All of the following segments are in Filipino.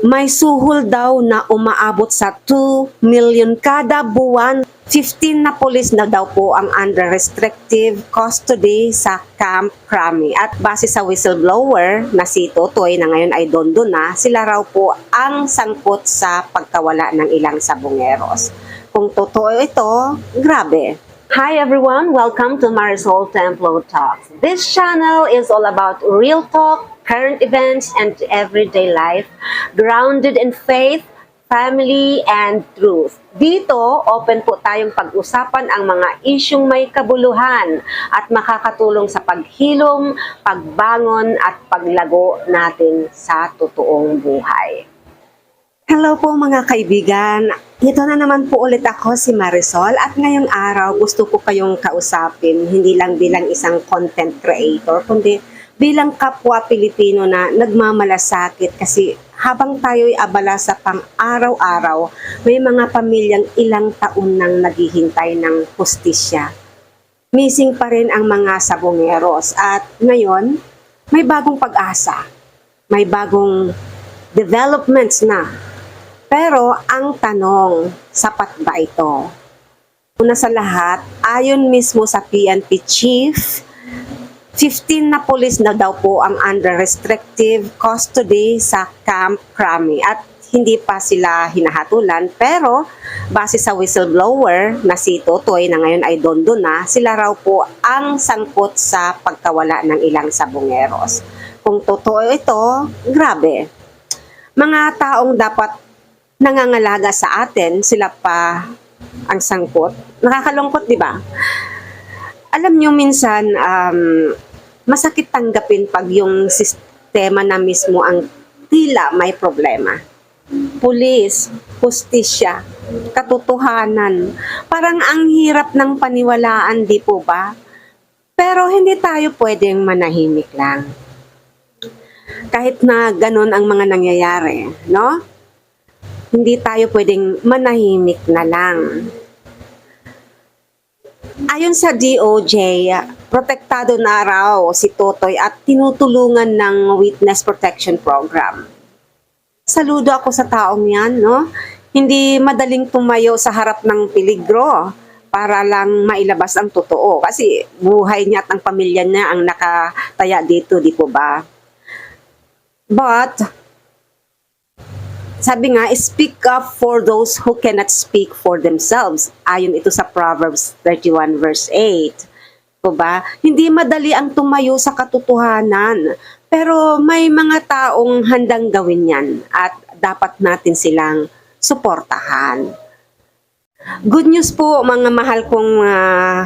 May suhol daw na umaabot sa 2 million kada buwan. 15 na polis na daw po ang under restrictive custody sa Camp Crami. At base sa whistleblower na si Totoy na ngayon ay dondo na, sila raw po ang sangkot sa pagkawala ng ilang sabongeros. Kung totoo ito, grabe. Hi everyone, welcome to Marisol Templo Talks. This channel is all about real talk, current events, and everyday life, grounded in faith, family, and truth. Dito, open po tayong pag-usapan ang mga isyong may kabuluhan at makakatulong sa paghilom, pagbangon at paglago natin sa totoong buhay. Hello po mga kaibigan. Ito na naman po ulit ako si Marisol at ngayong araw gusto ko kayong kausapin hindi lang bilang isang content creator kundi bilang kapwa Pilipino na nagmamalasakit kasi habang tayo'y abala sa pang-araw-araw, may mga pamilyang ilang taon nang naghihintay ng hustisya. Missing pa rin ang mga sabongeros at ngayon, may bagong pag-asa. May bagong developments na pero ang tanong, sapat ba ito? Una sa lahat, ayon mismo sa PNP chief, 15 na polis na daw po ang under restrictive custody sa Camp Crami at hindi pa sila hinahatulan pero base sa whistleblower na si Totoy na ngayon ay dondo na, sila raw po ang sangkot sa pagkawala ng ilang sabongeros. Kung totoo ito, grabe. Mga taong dapat nangangalaga sa atin, sila pa ang sangkot. Nakakalungkot, di ba? Alam nyo minsan, um, masakit tanggapin pag yung sistema na mismo ang tila may problema. Pulis, justisya, katotohanan. Parang ang hirap ng paniwalaan, di po ba? Pero hindi tayo pwedeng manahimik lang. Kahit na ganun ang mga nangyayari, no? hindi tayo pwedeng manahimik na lang. Ayon sa DOJ, protektado na raw si Totoy at tinutulungan ng Witness Protection Program. Saludo ako sa taong yan, no? Hindi madaling tumayo sa harap ng peligro para lang mailabas ang totoo. Kasi buhay niya at ang pamilya niya ang nakataya dito, di po ba? But, sabi nga, speak up for those who cannot speak for themselves. Ayon ito sa Proverbs 31 verse 8. O ba? Hindi madali ang tumayo sa katotohanan. Pero may mga taong handang gawin yan at dapat natin silang suportahan. Good news po mga mahal kong uh,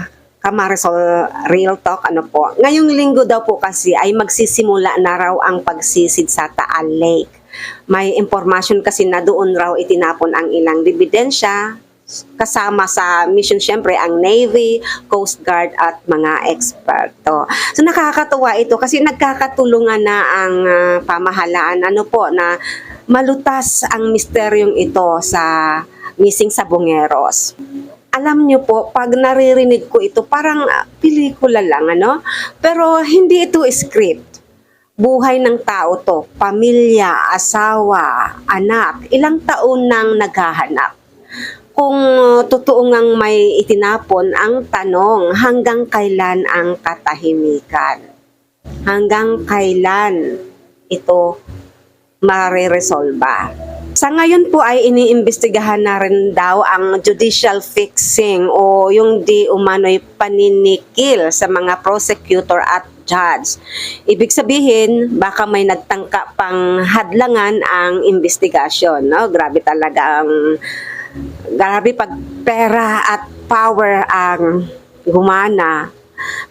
Kamarisol Real Talk, ano po. Ngayong linggo daw po kasi ay magsisimula na raw ang pagsisid sa Taal Lake may impormasyon kasi na doon raw itinapon ang ilang dibidensya kasama sa mission syempre ang Navy, Coast Guard at mga eksperto. So nakakatuwa ito kasi nagkakatulungan na ang uh, pamahalaan ano po na malutas ang misteryong ito sa missing sabongeros. Alam niyo po, pag naririnig ko ito, parang uh, pelikula lang, ano? Pero hindi ito script buhay ng tao to, pamilya, asawa, anak, ilang taon nang naghahanap. Kung totoo ngang may itinapon, ang tanong, hanggang kailan ang katahimikan? Hanggang kailan ito mariresolba? Sa ngayon po ay iniimbestigahan na rin daw ang judicial fixing o yung di umano'y paninikil sa mga prosecutor at judge. Ibig sabihin, baka may nagtangka pang hadlangan ang investigasyon. No? Grabe talaga ang grabe pag pera at power ang gumana.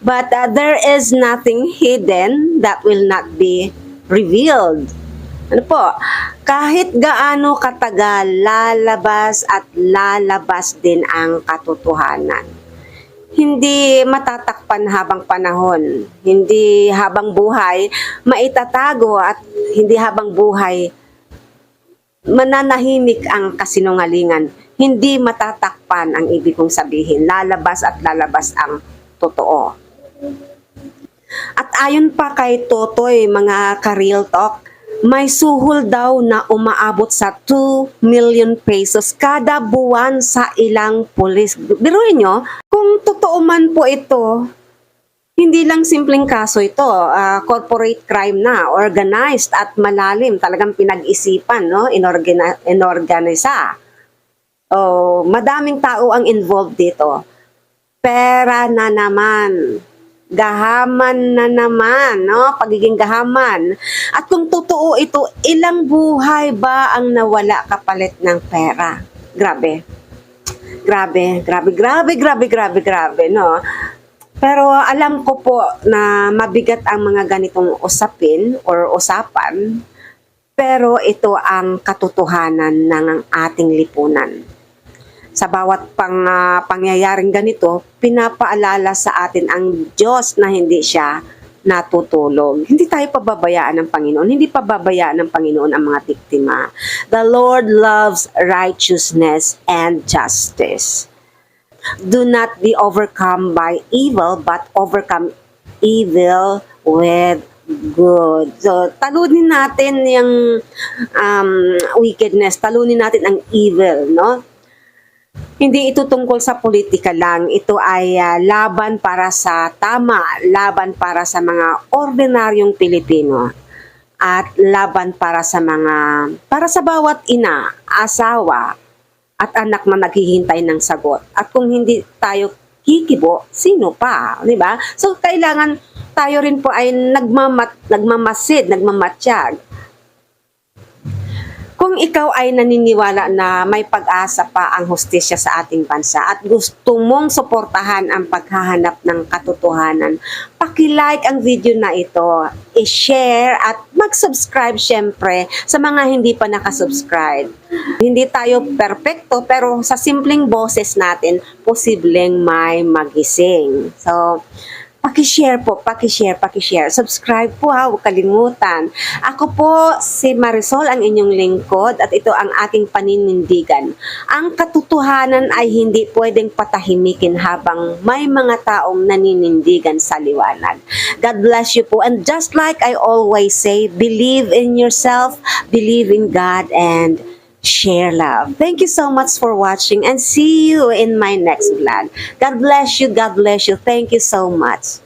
But uh, there is nothing hidden that will not be revealed. Ano po? Kahit gaano katagal, lalabas at lalabas din ang katotohanan hindi matatakpan habang panahon. Hindi habang buhay maitatago at hindi habang buhay mananahimik ang kasinungalingan. Hindi matatakpan ang ibig kong sabihin. Lalabas at lalabas ang totoo. At ayon pa kay Totoy, mga ka-real talk, may suhol daw na umaabot sa 2 million pesos kada buwan sa ilang pulis. Biruin nyo, kung totoo man po ito, hindi lang simpleng kaso ito, ah, corporate crime na, organized at malalim, talagang pinag-isipan, no? Inorgana- inorganisa. Oh, madaming tao ang involved dito. Pera na naman. Gahaman na naman, no? Pagiging gahaman. At kung totoo ito, ilang buhay ba ang nawala kapalit ng pera? Grabe. Grabe, grabe, grabe, grabe, grabe, grabe, no? Pero alam ko po na mabigat ang mga ganitong usapin or usapan, pero ito ang katotohanan ng ating lipunan. Sa bawat pang, ah, pangyayaring ganito, pinapaalala sa atin ang Diyos na hindi siya natutulog. Hindi tayo pababayaan ng Panginoon. Hindi pababayaan ng Panginoon ang mga biktima. The Lord loves righteousness and justice. Do not be overcome by evil, but overcome evil with good. So, talunin natin yung um, wickedness, talunin natin ang evil, no? Hindi ito tungkol sa politika lang. Ito ay ah, laban para sa tama, laban para sa mga ordinaryong Pilipino at laban para sa mga para sa bawat ina, asawa at anak na naghihintay ng sagot. At kung hindi tayo kikibo, sino pa, 'di ba? So kailangan tayo rin po ay nagmamat nagmamasid, nagmamatsyag kung ikaw ay naniniwala na may pag-asa pa ang hustisya sa ating bansa at gusto mong suportahan ang paghahanap ng katotohanan, paki-like ang video na ito, i-share at mag-subscribe syempre sa mga hindi pa nakasubscribe. Hindi tayo perpekto pero sa simpleng boses natin, posibleng may magising. So, Paki-share po, paki-share, paki-share. Subscribe po ha, huwag kalimutan. Ako po si Marisol, ang inyong lingkod at ito ang aking paninindigan. Ang katotohanan ay hindi pwedeng patahimikin habang may mga taong naninindigan sa liwanag. God bless you po. And just like I always say, believe in yourself, believe in God, and share love. Thank you so much for watching and see you in my next vlog. God bless you. God bless you. Thank you so much.